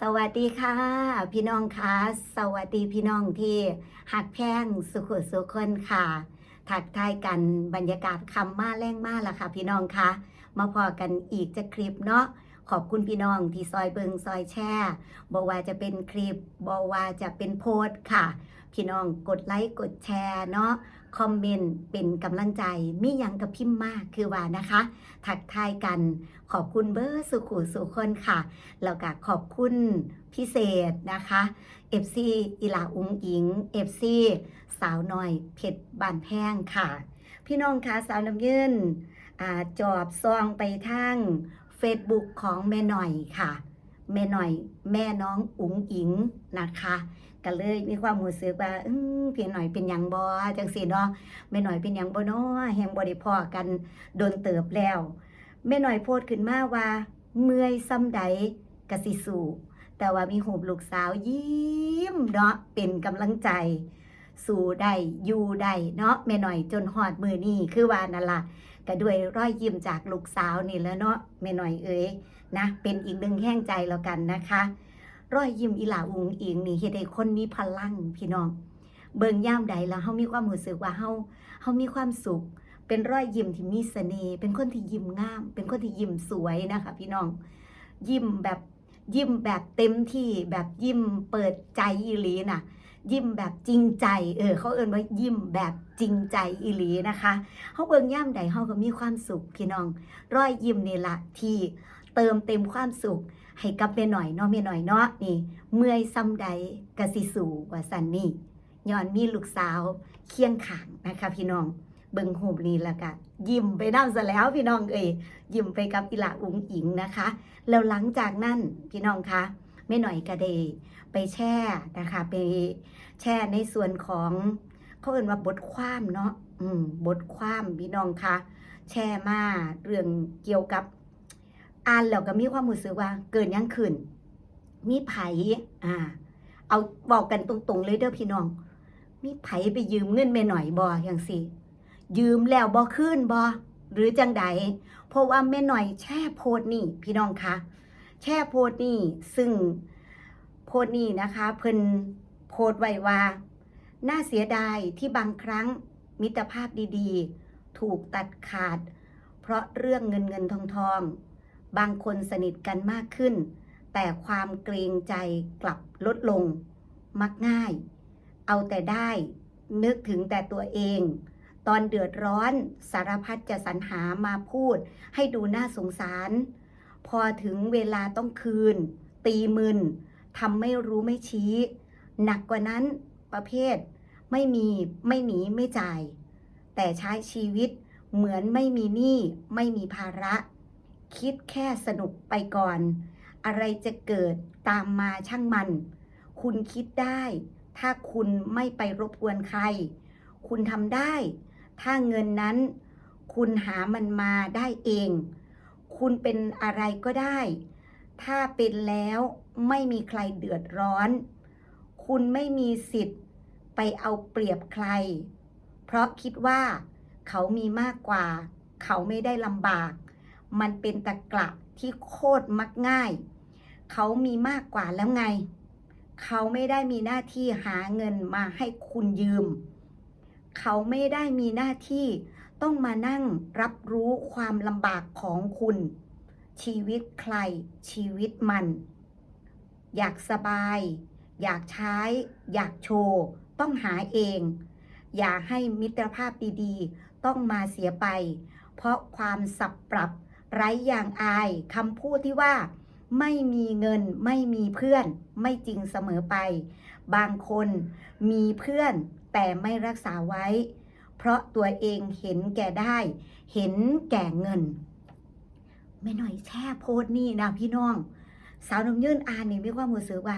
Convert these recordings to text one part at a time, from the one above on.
สวัสดีค่ะ พี่น้องคะสวัสดีพี่น้องที่หักแพงสุขสุขคนค่ะ ถักทายกันบรรยากาศคำมาแรงมากละค่ะ พี่น้องคะมาพอกันอีกจะคลิปเนาะขอบคุณพี่น้องที่ซอยเบิงซอยแช่บอกว่าจะเป็นคลิปบอกว่าจะเป็นโพสค่ะ พี่น้องกดไลค์กดแชร์เนาะ คอมเมนต์เป็นกำลังใจมียังกับพิมพ์มากคือว่านะคะถักทายกันขอบคุณเบอร์สุขุสุคนค่ะ แล้วก็ขอบคุณพิเศษนะคะ FC อิลาอุงอิง FC สาวน้อยเพชรบานแพงค่ะ พี่น้องคะสาวน้ำยืนอ่าจอบซองไปทาง Facebook ของแม่หน่อยค่ะ แม่หน่อย แม่น้องอุ๋งอิงนะคะ ก็เลยมีความรู้สึกว่าอืมพี่หน่อยเป็นหยังบอจังสีเนาะแม่หน่อยเป็นหยังบอเนาะแหงบอได้พอกันโดนเติบแล้วแม่หน่อยโพดขึ้นมาว่า เมื่อยซ้ำใดกะสิสู่แต่ว่ามีหูบลูกสาวยิ้มเนาะเป็นกำลังใจ สู่ได้อยู่ได้เนาะแม่หน่อยจนหอดมือนี่คือว่านั่นละก็ด้วยรอยยิ้มจากลูกสาวนี่แล้วเนาะแม่หน่อยเอ้ยนะ เป็นอีกหนึ่งแห้งใจแล้วกันนะคะ รอยยิ้มอีหลาอุงอิงนี่เฮ็ดให้คนมีพลังพี่น้อง เบิ่งย่ามใดแล้วเฮามีความรู้สึกว่าเฮาเฮามีความสุข เป็นรอยยิ้มที่มีเสน่ห์เป็นคนที่ยิ้มงาม เป็นคนที่ยิ้มสวยนะคะ พี่น้อง ยิ้มแบบยิ้มแบบเต็มที่แบบยิ้มเปิดใจอีหลีน่ะ ยิ้มแบบจริงใจ เออเขาเอ่นว่ายิ้มแบบจริงใจอีหลีนะคะเขาเบิ่งย่ามใดเขาก็มีความสุขพี่น้อง รอยยิ้มนี่ละที่เติมเต็มความสุข ให้กับเมหน่อยเนาะเมหน่อยเนาะนี่ เมื่อยซ้ำใดกะสิสู่ว่าสันนี่ย้อนมีลูกสาวเคียงขางนะคะ พี่น้องเบิ่งหูนี้แล้วก็ยิ้มไปน้ำซะแล้วพี่น้องเอ้ยยิ้มไปกับอีหลาอุงอิงนะคะ แล้วหลังจากนั้นพี่น้องคะแม่หน่อยก็ได้ไปแช่นะคะ ไปแช่ในส่วนของเขาเอ่นว่าบทความเนาะอืมบทความพี่น้องคะแช่มาเรื่องเกี่ยวกับ อ่านแล้วก็มีความรู้สึกว่า เกินยังขึ้น มีไผอ่า เอาบอกกันตรงๆเลยเด้อพี่น้อง มีไผไปยืมเงินแม่หน่อยบ่อย่างสิยืมแล้วบ่คืนบ่หรือจังใดเพราะว่าแม่หน่อยแช่โพดนี่พี่น้องคะแช่โพดนี่ซึ่งโพดนี่นะคะเพิ่นโพดไว้ว่าน่าเสียดายที่บางครั้งมิตรภาพดีๆ ถูกตัดขาด เพราะเรื่องเงินเงินทองทอง บางคนสนิทกันมากขึ้น แต่ความเกรงใจกลับลดลง มักง่าย เอาแต่ได้ นึกถึงแต่ตัวเอง ตอนเดือดร้อนสารพัดจะสรรหามาพูด ให้ดูน่าสงสาร พอถึงเวลาต้องคืน ตีมึนทำไม่รู้ไม่ชี้ หนักกว่านั้นประเภท ไม่มีไม่หนีไม่จ่าย แต่ใช้ชีวิตเหมือนไม่มีหนี้ไม่มีภาระ คิดแค่สนุกไปก่อน อะไรจะเกิดตามมาช่างมัน คุณคิดได้ ถ้าคุณไม่ไปรบกวนใคร คุณทำได้ ถ้าเงินนั้น คุณหามันมาได้เอง คุณเป็นอะไรก็ได้ ถ้าเป็นแล้วไม่มีใครเดือดร้อน คุณไม่มีสิทธิ์ไปเอาเปรียบใคร เพราะคิดว่าเขามีมากกว่า เขาไม่ได้ลำบาก มันเป็นตะกละที่โคตรมักง่าย เขามีมากกว่าแล้วไง เขาไม่ได้มีหน้าที่หาเงินมาให้คุณยืม เขาไม่ได้มีหน้าที่ต้องมานั่งรับรู้ความลำบากของคุณ ชีวิตใคร ชีวิตมัน อยากสบาย อยากใช้ อยากโชว์ ต้องหาเอง อย่าให้มิตรภาพดีๆ ต้องมาเสียไป เพราะความสับปรับ ไร้อย่างอายคำพูดที่ว่า ไม่มีเงินไม่มีเพื่อน ไม่จริงเสมอไป บางคนมีเพื่อนแต่ไม่รักษาไว้ เพราะตัวเองเห็นแก่ได้ เห็นแก่เงินไม่หน่อยแช่โพสนี่นะพี่น้อง สาวน้ำยื่นอ่านนี่มีความรู้สึกว่า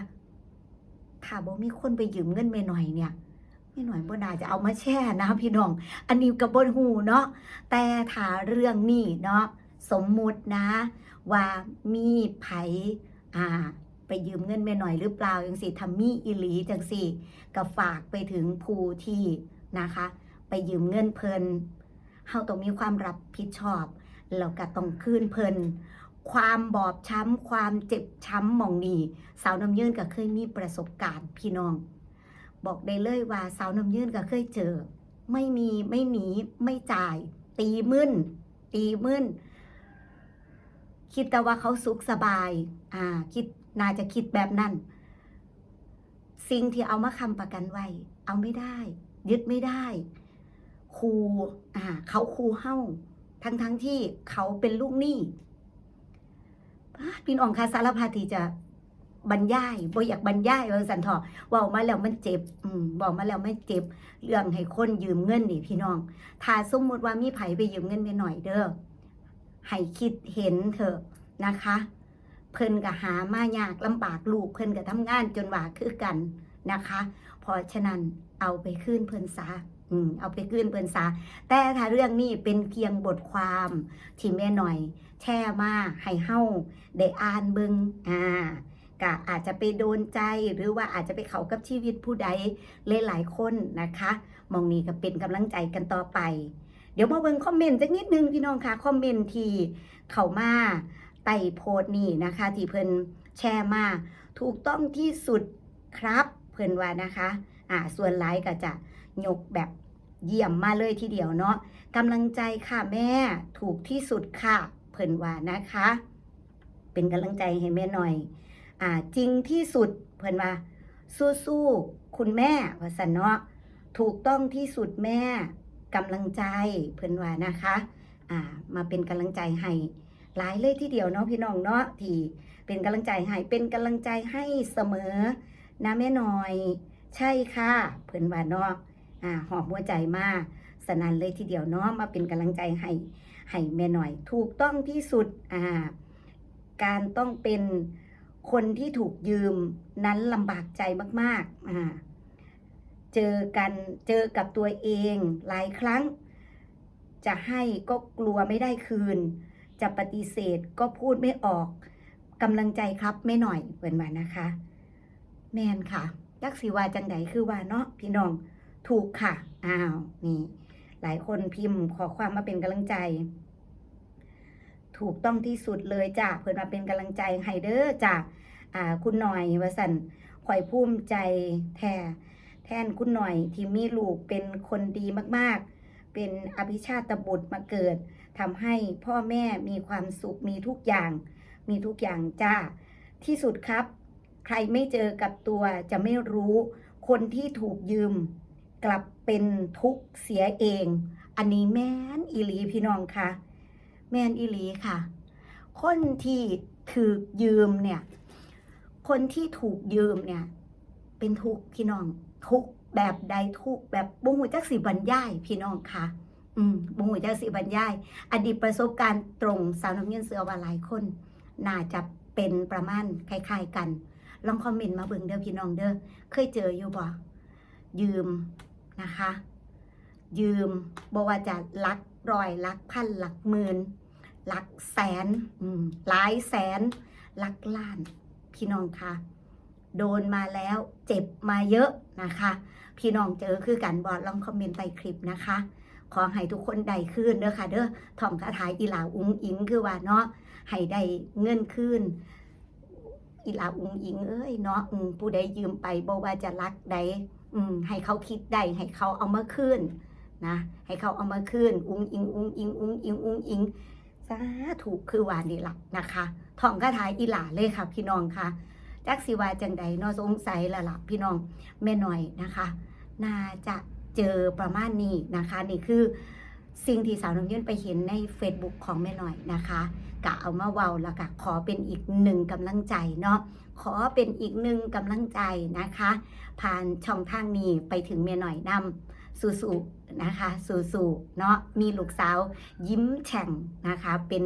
ถ้าบ่มีคนไปยืมเงินไม่หน่อยเนี่ยไม่หน่อยบ่น่าจะเอามาแช่นะพี่น้อง อันนี้กับบนหูเนาะแต่ถ้าเรื่องนี้เนาะ สมมุตินะ ว่ามีไผอ่าไปยืมเงินแม่หน่อยหรือเปล่าจังสิทำมีอิลีจังสิก็ฝากไปถึงผู้ที่นะคะ ไปยืมเงินเพิ่นเฮาต้องมีความรับผิดชอบแล้วก็ต้องคืนเพิ่นความบอบช้ำ ความเจ็บช้ำมองนีสาวน้ำยืนก็เคยมีประสบการณ์พี่น้อง บอกได้เลยว่าสาวน้ำยืนก็เคยเจอ ไม่มีไม่หนีไม่จ่าย ตีมึนตีมึน คิดแต่ว่าเขาสุขสบาย อ่า คิดน่าจะคิดแบบนั้น สิ่งที่เอามาคำประกันไว้ เอาไม่ได้ ยึดไม่ได้ครูอ่า เขาครูเฮ้าทั้งทั้งๆที่เขาเป็นลูกหนี้พี่น้องคะสารพัดที่จะบรรยายบ่อยากบรรยายว่าสันทอว่ามาแล้วมันเจ็บ อืมบอกมาแล้วมันเจ็บ เรื่องให้คนยืมเงินนี่พี่น้อง ถ้าสมมติว่ามีไผไปยืมเงินไปหน่อยเด้อ ให้คิดเห็นเถอะนะคะ เพิ่นก็หามายากลำบากลูกเพิ่นก็ทำงานจนว่าคือกันนะคะเพราะฉะนั้นเอาไปขึ้นเพิ่นซะอืมเอาไปขึ้นเพิ่นซะแต่ถ้าเรื่องนี้เป็นเพียงบทความที่แม่หน่อย แช่มาให้เฮาได้อ่านเบิงอ่าก็อาจจะไปโดนใจหรือว่าอาจจะไปเข้ากับชีวิตผู้ใดหลายๆคนนะคะ มองนี้ก็เป็นกำลังใจกันต่อไป เดี๋ยวมาเบิ่งคอมเมนต์สักนิดนึงพี่น้องค่ะคอมเมนต์ที่เข้ามาใต้โพสต์นี่นะคะ ที่เพิ่นแชร์มาถูกต้องที่สุดครับเพิ่นว่านะคะอ่าส่วนไลค์ก็จะยกแบบเยี่ยมมาเลยทีเดียวเนาะกำลังใจค่ะแม่ถูกที่สุดค่ะเพิ่นว่านะคะ เป็นกำลังใจให้แม่หน่อย อ่าจริงที่สุดเพิ่นว่าสู้ๆคุณแม่ว่าสันเนาะถูกต้องที่สุดแม่ กำลังใจเพิ่นว่านะคะอ่ามาเป็นกำลังใจให้หลายเลยทีเดียวเนาะพี่น้องเนาะที่เป็นกำลังใจให้เป็นกำลังใจให้เสมอนะแม่หน่อย ใช่ค่ะเพิ่นว่าเนาะอ่าหอบหัวใจมากสนันเลยทีเดียวเนาะมาเป็นกำลังใจให้ให้แม่หน่อย ถูกต้องที่สุดอ่าการต้องเป็นคนที่ถูกยืมนั้นลำบากใจมากๆอ่า เจอกันเจอกับตัวเองหลายครั้ง จะให้ก็กลัวไม่ได้คืน จะปฏิเสธก็พูดไม่ออกกำลังใจครับไม่หน่อยเปิดมานะคะ แมนค่ะยักษีวาจังไดคือว่าเนาะพี่น้องถูกค่ะอ้าวนี่หลายคนพิมพ์ขอความมาเป็นกำลังใจ ถูกต้องที่สุดเลยจ้ะเพิ่นมาเป็นกำลังใจให้เด้อจ้ะอ่าคุณหน่อยวสันข่อยภูมิใจแท้ แทนคุณหน่อยที่มีลูกเป็นคนดีมากๆ เป็นอภิชาตบุตรมาเกิดทำให้พ่อแม่มีความสุขมีทุกอย่าง มีทุกอย่างจ้า ที่สุดครับ ใครไม่เจอกับตัวจะไม่รู้ คนที่ถูกยืม กลับเป็นทุกข์เสียเอง อันนี้แม่นอีหลีพี่น้องค่ะ แม่นอีหลีค่ะ คนที่ถูกยืมเนี่ย คนที่ถูกยืมเนี่ย เป็นทุกข์พี่น้อง ทุกแบบใดทุกแบบบุงหูจักสีบรรยายพี่น้องค่ะ อืมบุหูจักสีบรรยาย อดีตประสบการณ์ตรงสาวน้ำเงินเสือว่าหลายคน น่าจะเป็นประมาณคล้ายๆกัน ลองคอมเมนต์มาเบิ่งเด้อพี่น้องเด้อเคยเจออยู่บ่ยืมนะคะ ยืมบอกว่าจะลักร้อยลักพันลักหมื่นลักแสนหลายแสนลักล้าน พี่น้องคะ โดนมาแล้วเจ็บมาเยอะนะคะ พี่น้องเจอคือกันบอดลองคอมเมนต์ใต้คลิปนะคะ ขอให้ทุกคนได้คืนเด้อค่ะ เด้อท่องคาถาอีหลาอุ้งอิงคือว่าเนาะให้ได้เงินคืนอีหลาอุ้งอิงเอ้ยเนาะอืมผู้ใดยืมไปบอกว่าจะรักใดอืมให้เขาคิดได้ให้เขาเอามาคืนนะให้เขาเอามาคืนอุ้งอิงอุ้งอิงอุ้งอิงอุ้งอิงสาถูกคือว่านี่หล่ะนะคะท่องคาถาอีหลาเลยค่ะ พี่น้องค่ะ จักสิว่าจังใดเนาะสงสัยละล่ะพี่น้องแม่หน่อยนะคะ น่าจะเจอประมาณนี้นะคะ นี่คือสิ่งที่สาวน้ำยื่นไปเห็นใน Facebook ของแม่หน่อยนะคะกะเอามาเว้าแล้วก็ขอเป็นอีกหนึ่งกำลังใจเนาะขอเป็นอีกหนึ่งกำลังใจนะคะ ผ่านช่องทางนี้ไปถึงแม่หน่อยนำสู่ๆนะคะ สู่ๆเนาะมีลูกสาวยิ้มแฉ่งนะคะเป็น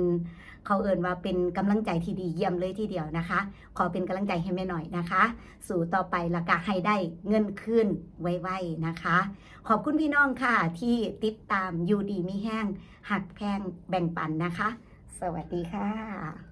เขาเอ่นว่าเป็นกำลังใจที่ดีเยี่ยมเลยทีเดียวนะคะ ขอเป็นกำลังใจให้แม่หน่อยนะคะ สู่ต่อไปละกะให้ได้เงินขึ้นไวๆนะคะ ขอบคุณพี่น้องค่ะที่ติดตามยูดีมีแห้งหักแพงแบ่งปันนะคะ สวัสดีค่ะ